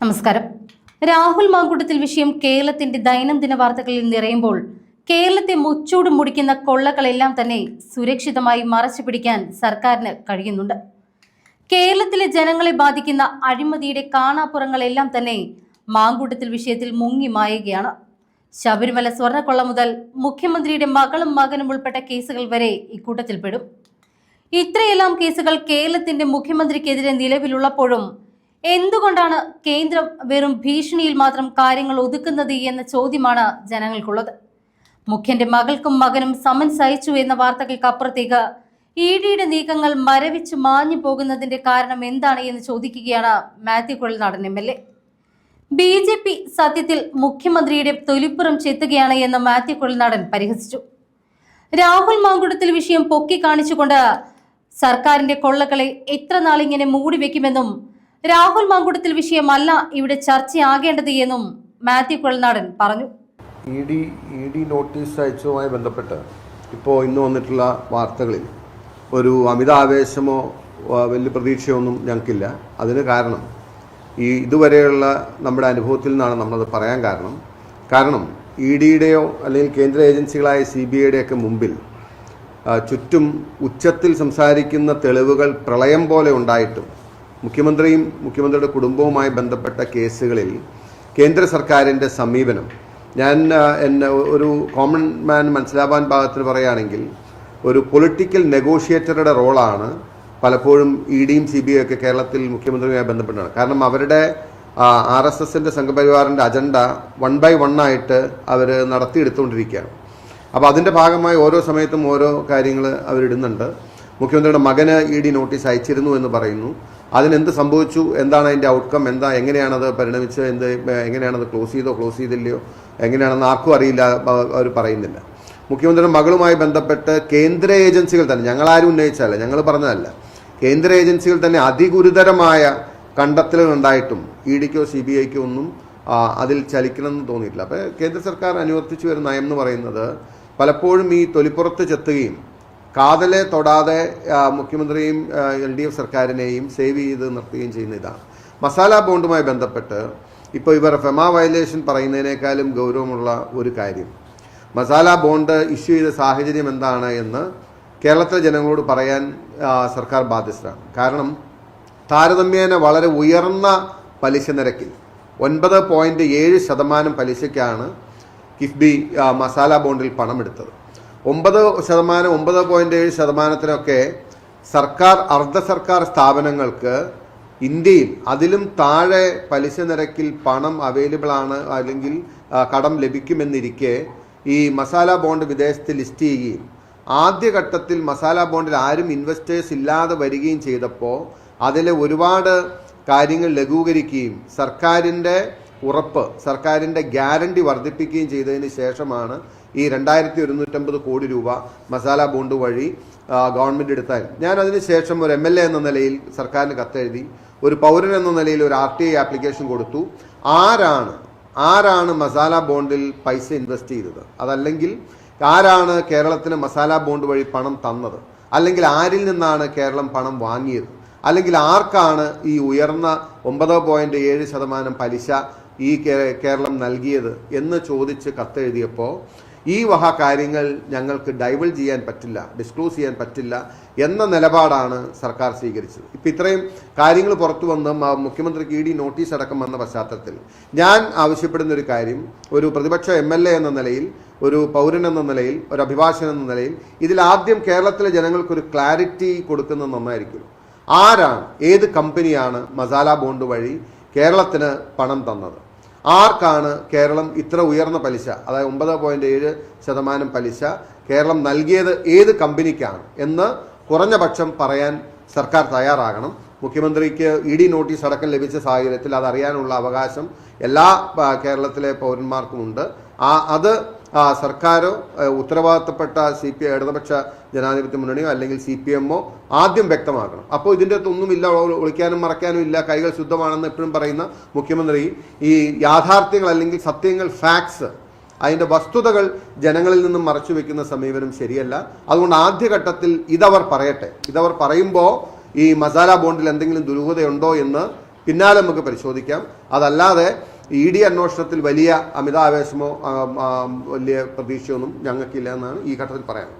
നമസ്കാരം. രാഹുൽ മാങ്കൂട്ടത്തിൽ വിഷയം കേരളത്തിന്റെ ദൈനംദിന വാർത്തകളിൽ നിറയുമ്പോൾ കേരളത്തെ മുച്ചൂട് മുടിക്കുന്ന കൊള്ളകളെല്ലാം തന്നെ സുരക്ഷിതമായി മറച്ചു പിടിക്കാൻ സർക്കാരിന് കഴിയുന്നുണ്ട്. കേരളത്തിലെ ജനങ്ങളെ ബാധിക്കുന്ന അഴിമതിയുടെ കാണാപ്പുറങ്ങളെല്ലാം തന്നെ മാങ്കൂട്ടത്തിൽ വിഷയത്തിൽ മുങ്ങി മായുകയാണ്. ശബരിമല സ്വർണക്കൊള്ള മുതൽ മുഖ്യമന്ത്രിയുടെ മകളും മകനും ഉൾപ്പെട്ട കേസുകൾ വരെ ഇക്കൂട്ടത്തിൽപ്പെടും. ഇത്രയെല്ലാം കേസുകൾ കേരളത്തിന്റെ മുഖ്യമന്ത്രിക്കെതിരെ നിലവിലുള്ളപ്പോഴും എന്തുകൊണ്ടാണ് കേന്ദ്രം വെറും ഭീഷണിയിൽ മാത്രം കാര്യങ്ങൾ ഒതുക്കുന്നത് എന്ന ചോദ്യമാണ് ജനങ്ങൾക്കുള്ളത്? മുഖ്യന്റെ മകൾക്കും മകനും സമൻസ് അയച്ചു എന്ന വാർത്തകൾക്കപ്പുറത്തേക്ക് ഇ ഡിയുടെ നീക്കങ്ങൾ മരവിച്ച് മാഞ്ഞു പോകുന്നതിന്റെ കാരണം എന്താണ് എന്ന് ചോദിക്കുകയാണ് Mathew Kuzhalnadan M L A. B J P സത്യത്തിൽ മുഖ്യമന്ത്രിയുടെ തൊലിപ്പുറം ചെത്തുകയാണ് എന്ന് മാത്യു കുഴൽനാടൻ പരിഹസിച്ചു. രാഹുൽ മാങ്കുടത്തിൽ വിഷയം പൊക്കി കാണിച്ചുകൊണ്ട് സർക്കാരിന്റെ കൊള്ളകളെ എത്ര നാളിങ്ങനെ മൂടി വെക്കുമെന്നും രാഹുൽ മങ്കുടത്തിൽ വിഷയമല്ല ഇവിടെ ചർച്ചയാകേണ്ടത് എന്നും മാത്യു കുഴൽനാടൻ പറഞ്ഞു. E D E D notice അയച്ചതുമായി ബന്ധപ്പെട്ട് ഇപ്പോൾ ഇന്ന് വന്നിട്ടുള്ള വാർത്തകളിൽ ഒരു അമിതാവേശമോ വലിയ പ്രതീക്ഷയോ ഒന്നും ഞങ്ങൾക്കില്ല. അതിന് കാരണം ഈ ഇതുവരെയുള്ള നമ്മുടെ അനുഭവത്തിൽ നിന്നാണ് നമ്മളത് പറയാൻ കാരണം. കാരണം ഇ ഡിയുടെയോ അല്ലെങ്കിൽ കേന്ദ്ര ഏജൻസികളായ സി ബി ഐയുടെയൊക്കെ മുമ്പിൽ ചുറ്റും ഉച്ചത്തിൽ സംസാരിക്കുന്ന തെളിവുകൾ പ്രളയം പോലെ ഉണ്ടായിട്ടും മുഖ്യമന്ത്രിയും മുഖ്യമന്ത്രിയുടെ കുടുംബവുമായി ബന്ധപ്പെട്ട കേസുകളിൽ കേന്ദ്ര സർക്കാരിന്റെ സമീപനം. ഞാൻ എന്നെ ഒരു കോമൺ മാൻ മനസ്സിലാവാൻ ഭാഗത്തിന് പറയുകയാണെങ്കിൽ ഒരു പൊളിറ്റിക്കൽ നെഗോഷിയേറ്ററുടെ റോളാണ് പലപ്പോഴും ഇ ഡിയും സി ബി ഐ ഒക്കെ കേരളത്തിൽ മുഖ്യമന്ത്രിയുമായി ബന്ധപ്പെട്ടാണ് കാരണം അവരുടെ ആർ എസ് എസിന്റെ സംഘപരിവാറിന്റെ അജണ്ട വൺ ബൈ വൺ ആയിട്ട് അവർ നടത്തിയെടുത്തുകൊണ്ടിരിക്കുകയാണ്. അപ്പോൾ അതിന്റെ ഭാഗമായി ഓരോ സമയത്തും ഓരോ കാര്യങ്ങൾ അവരിടുന്നുണ്ട്. മുഖ്യമന്ത്രിയുടെ മകന് ഇ ഡി നോട്ടീസ് അയച്ചിരുന്നു എന്ന് പറയുന്നു. അതിനെന്ത് സംഭവിച്ചു? എന്താണ് അതിന്റെ ഔട്ട്കം എന്താ? എങ്ങനെയാണത് പരിണമിച്ചത്? എന്ത് എങ്ങനെയാണത് ക്ലോസ് ചെയ്തോ ക്ലോസ് ചെയ്തില്ലയോ? എങ്ങനെയാണെന്ന് ആർക്കും അറിയില്ല അവ- അവർ പറയുന്നില്ല. മുഖ്യമന്ത്രിയുടെ മകളുമായി ബന്ധപ്പെട്ട് കേന്ദ്ര ഏജൻസികൾ തന്നെ ഞങ്ങളാരും ഉന്നയിച്ചതല്ല ഞങ്ങൾ പറഞ്ഞതല്ല. കേന്ദ്ര ഏജൻസികൾ തന്നെ അതിഗുരുതരമായ കണ്ടെത്തലുകൾ ഉണ്ടായിട്ടും ഇ ഡിക്കോ സി ബി ഐക്കോ ഒന്നും അതിൽ ചലിക്കണമെന്ന് തോന്നിയിട്ടില്ല. അപ്പോൾ കേന്ദ്ര സർക്കാർ അനുവർത്തിച്ചു വരുന്ന നയം എന്ന് പറയുന്നത് പലപ്പോഴും ഈ തൊലിപ്പുറത്ത് ചെത്തുകയും കാതലെ തൊടാതെ മുഖ്യമന്ത്രിയും എൽ ഡി എഫ് സർക്കാരിനെയും സേവ് ചെയ്ത് നിർത്തുകയും ചെയ്യുന്ന ഇതാണ്. മസാല ബോണ്ടുമായി ബന്ധപ്പെട്ട് ഇപ്പോൾ ഇവർ ഫെമ വയലേഷൻ പറയുന്നതിനേക്കാളും ഗൗരവമുള്ള ഒരു കാര്യം. മസാല ബോണ്ട് ഇഷ്യൂ ചെയ്ത സാഹചര്യം എന്താണ് എന്ന് കേരളത്തിലെ ജനങ്ങളോട് പറയാൻ സർക്കാർ ബാധ്യസ്ഥരാണ്. കാരണം താരതമ്യേന വളരെ ഉയർന്ന പലിശ നിരക്കിൽ ഒൻപത് പോയിന്റ് ഏഴ് ശതമാനം പലിശയ്ക്കാണ് കിഫ്ബി മസാല ബോണ്ടിൽ പണമെടുത്തത്. ഒമ്പത് ശതമാനം ഒമ്പത് പോയിന്റ് ഏഴ് ശതമാനത്തിനൊക്കെ സർക്കാർ അർദ്ധ സർക്കാർ സ്ഥാപനങ്ങൾക്ക് ഇന്ത്യയിൽ അതിലും താഴെ പലിശ നിരക്കിൽ പണം അവൈലബിൾ ആണ് അല്ലെങ്കിൽ കടം ലഭിക്കുമെന്നിരിക്കെ ഈ മസാല ബോണ്ട് വിദേശത്ത് ലിസ്റ്റ് ചെയ്യുകയും ആദ്യഘട്ടത്തിൽ മസാല ബോണ്ടിൽ ആരും ഇൻവെസ്റ്റേഴ്സ് ഇല്ലാതെ വരികയും ചെയ്തപ്പോൾ അതിലെ ഒരുപാട് കാര്യങ്ങൾ ലഘൂകരിക്കുകയും സർക്കാരിന്റെ ഉറപ്പ് സർക്കാരിന്റെ ഗ്യാരണ്ടി വർദ്ധിപ്പിക്കുകയും ചെയ്തതിന് ശേഷമാണ് ഈ രണ്ടായിരത്തി ഒരുന്നൂറ്റമ്പത് കോടി രൂപ മസാല ബോണ്ട് വഴി ഗവൺമെന്റ് എടുത്തായിരുന്നു. ഞാൻ അതിന് ശേഷം ഒരു എം എൽ എ എന്ന നിലയിൽ സർക്കാരിന് കത്തെഴുതി ഒരു പൗരൻ എന്ന നിലയിൽ ഒരു ആർ ടി ഐ ആപ്ലിക്കേഷൻ കൊടുത്തു. ആരാണ് ആരാണ് മസാല ബോണ്ടിൽ പൈസ ഇൻവെസ്റ്റ് ചെയ്തത്? അതല്ലെങ്കിൽ ആരാണ് കേരളത്തിന് മസാല ബോണ്ട് വഴി പണം തന്നത്? അല്ലെങ്കിൽ ആരിൽ നിന്നാണ് കേരളം പണം വാങ്ങിയത്? അല്ലെങ്കിൽ ആർക്കാണ് ഈ ഉയർന്ന ഒമ്പത് പോയിന്റ് ഏഴ് ശതമാനം പലിശ ഈ കേരളം നൽകിയത് എന്ന് ചോദിച്ച് കത്തെഴുതിയപ്പോൾ ഈ വക കാര്യങ്ങൾ ഞങ്ങൾക്ക് ഡൈവൾ ചെയ്യാൻ പറ്റില്ല ഡിസ്ക്ലോസ് ചെയ്യാൻ പറ്റില്ല എന്ന നിലപാടാണ് സർക്കാർ സ്വീകരിച്ചത്. ഇപ്പം ഇത്രയും കാര്യങ്ങൾ പുറത്തു വന്ന് മുഖ്യമന്ത്രിക്ക് ഇ ഡി നോട്ടീസ് അടക്കം വന്ന പശ്ചാത്തലത്തിൽ ഞാൻ ആവശ്യപ്പെടുന്ന ഒരു കാര്യം ഒരു പ്രതിപക്ഷ എം എൽ എ എന്ന നിലയിൽ ഒരു പൗരൻ എന്ന നിലയിൽ ഒരു അഭിഭാഷകൻ എന്ന നിലയിൽ ഇതിൽ ആദ്യം കേരളത്തിലെ ജനങ്ങൾക്കൊരു ക്ലാരിറ്റി കൊടുക്കുന്നത് നന്നായിരിക്കും. ആരാണ് ഏത് കമ്പനിയാണ് മസാല ബോണ്ട് വഴി കേരളത്തിന് പണം തന്നത്? ആർക്കാണ് കേരളം ഇത്ര ഉയർന്ന പലിശ? അതായത് ഒമ്പത് പോയിന്റ് ഏഴ് ശതമാനം പലിശ കേരളം നൽകിയത് ഏത് കമ്പനിക്കാണ് എന്ന് കുറഞ്ഞ പക്ഷം പറയാൻ സർക്കാർ തയ്യാറാകണം. മുഖ്യമന്ത്രിക്ക് ഇ ഡി നോട്ടീസ് അടക്കം ലഭിച്ച സാഹചര്യത്തിൽ അതറിയാനുള്ള അവകാശം എല്ലാ കേരളത്തിലെ പൗരന്മാർക്കുമുണ്ട്. ആ അത് സർക്കാരോ ആ, ഉത്തരവാദിത്തപ്പെട്ട സി പി ഇടതുപക്ഷ ജനാധിപത്യ മുന്നണിയോ അല്ലെങ്കിൽ സി പി എമ്മോ ആദ്യം വ്യക്തമാക്കണം. അപ്പോൾ ഇതിന്റെ അകത്തൊന്നുമില്ല ഒളിക്കാനും മറക്കാനും ഇല്ല കൈകൾ ശുദ്ധമാണെന്ന് എപ്പോഴും പറയുന്ന മുഖ്യമന്ത്രി ഈ യാഥാർത്ഥ്യങ്ങൾ അല്ലെങ്കിൽ സത്യങ്ങൾ ഫാക്ട്സ് അതിന്റെ വസ്തുതകൾ ജനങ്ങളിൽ നിന്നും മറച്ചു വെക്കുന്ന സമീപനം ശരിയല്ല. അതുകൊണ്ട് ആദ്യഘട്ടത്തിൽ ഇതവർ പറയട്ടെ. ഇതവർ പറയുമ്പോൾ ഈ മസാല ബോണ്ടിൽ എന്തെങ്കിലും ദുരൂഹതയുണ്ടോ എന്ന് പിന്നാലെ നമുക്ക് പരിശോധിക്കാം. അതല്ലാതെ ഇ ഡി അന്വേഷണത്തിൽ വലിയ അമിതാവേശമോ വലിയ പ്രതീക്ഷയൊന്നും ഞങ്ങൾക്കില്ല എന്നാണ് ഈ ഘട്ടത്തിൽ പറയാൻ